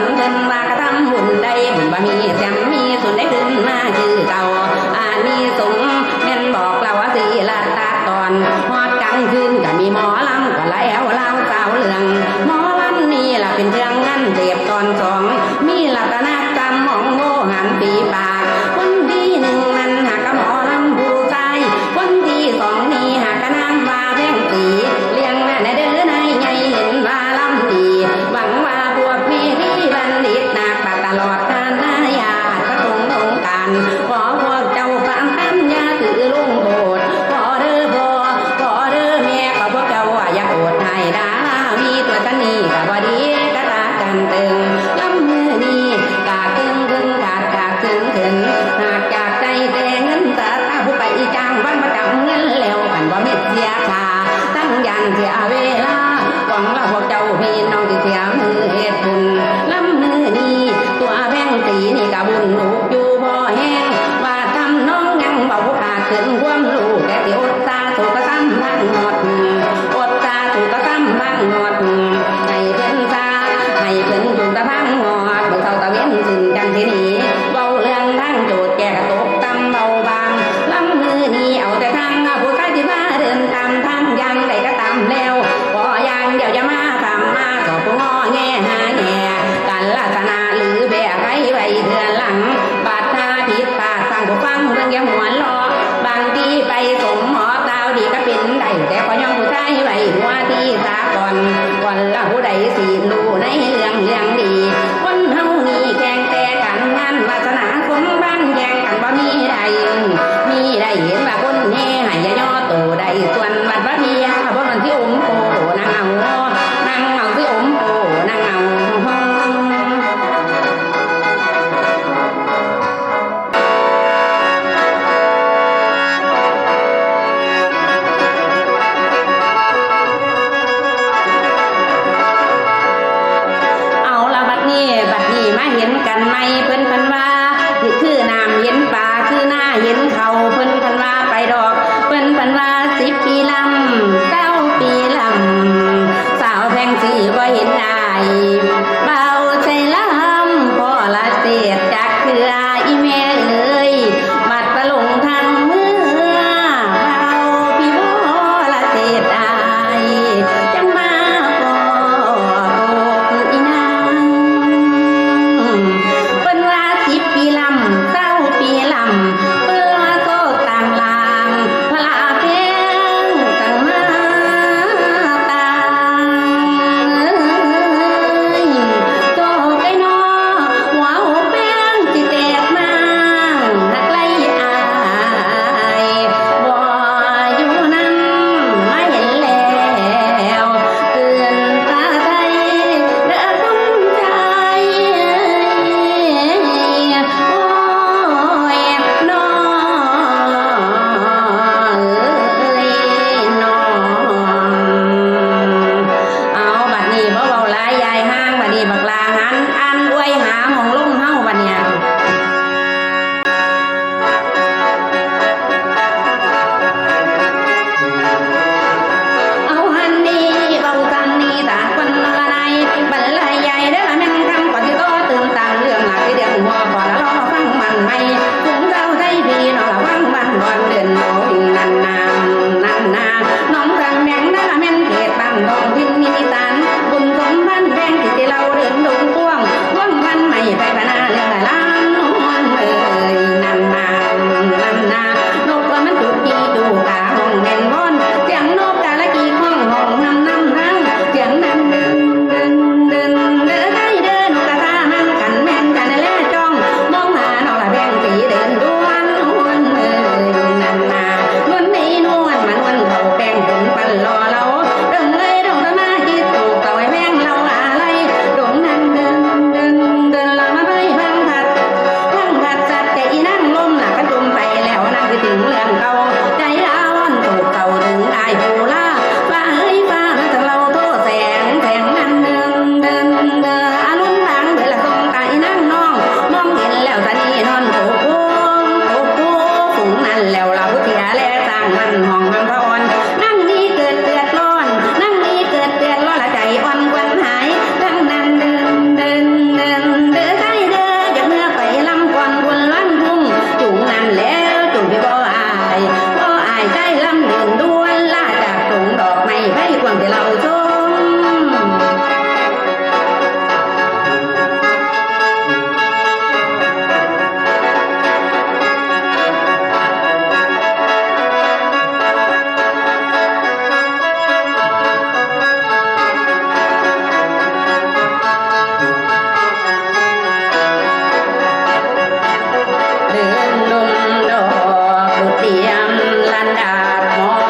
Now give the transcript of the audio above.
นเงินมากระทำบุญได้บุญบ่มีแสีมีสุนได้ขึ้นมาคือเก่าอานิสงเม่นบอกเราว่าสีละตาตอนฮอดกลางคืนก็มีหมอลำก็ละแอวเล่าสาวเหลืองหมอลำนี่ละเป็นเรื่องงันเดียบตอนสองมีลัตนากรรมมองโง่หันปีปา ขอพวกเจ้าฟังคำยาถือลงโบสขอเด้อพ่ขอเด้อแม่ขอพวกเจ้าอย่าโกรธห้ดามีตัวตนีกับวดีกะตากันตึงลำมือนี้กาตึงตึงกาดกาตึงถึงหากจากใจแเงินตาตาผู้ไปจ้งวันประจำเงินแลวกันว่าเม็ดเสียคาตั้งยันเสียเวลาของเราพวกเจ้าพี่น้องที่เสียม มันว่านี่คือน้ำเย็น แล้วเราเสียแล้วสร้างมันห้องมัน not more.